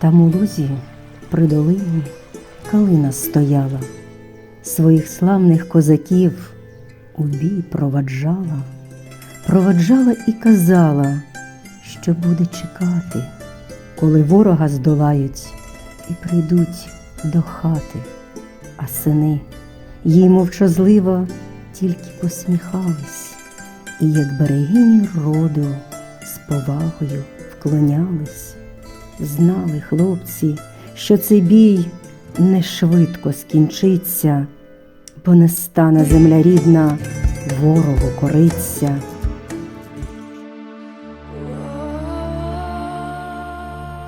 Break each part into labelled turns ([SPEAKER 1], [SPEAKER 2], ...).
[SPEAKER 1] Там у лузі при долині калина стояла, своїх славних козаків у бій проваджала, проваджала і казала, що буде чекати, коли ворога здолають і прийдуть до хати, а сини їй мовчазливо тільки посміхались, і як берегині роду з повагою вклонялись. Знали хлопці, що цей бій не швидко скінчиться, бо не стане земля рідна ворогу кориться.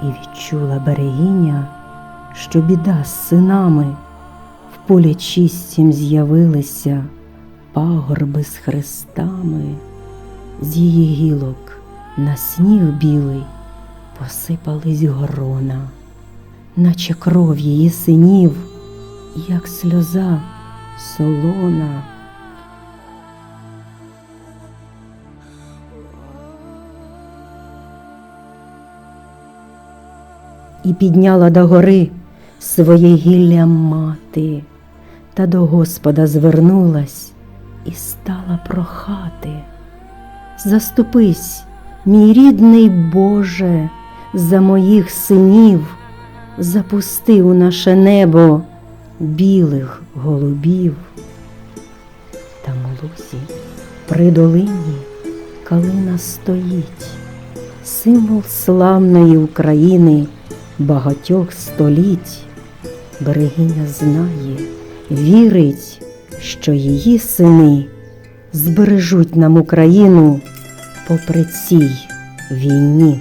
[SPEAKER 1] І відчула берегиня, що біда з синами в полі чистім з'явилися пагорби з хрестами, з її гілок на сніг білий посипались грона, наче кров її синів, як сльоза солона. І підняла до гори своє гілля мати, та до Господа звернулась і стала прохати. Заступись, мій рідний Боже, за моїх синів, запусти у наше небо білих голубів. Там у при долині калина стоїть, символ славної України багатьох століть. Берегиня знає, вірить, що її сини збережуть нам Україну попри цій війні.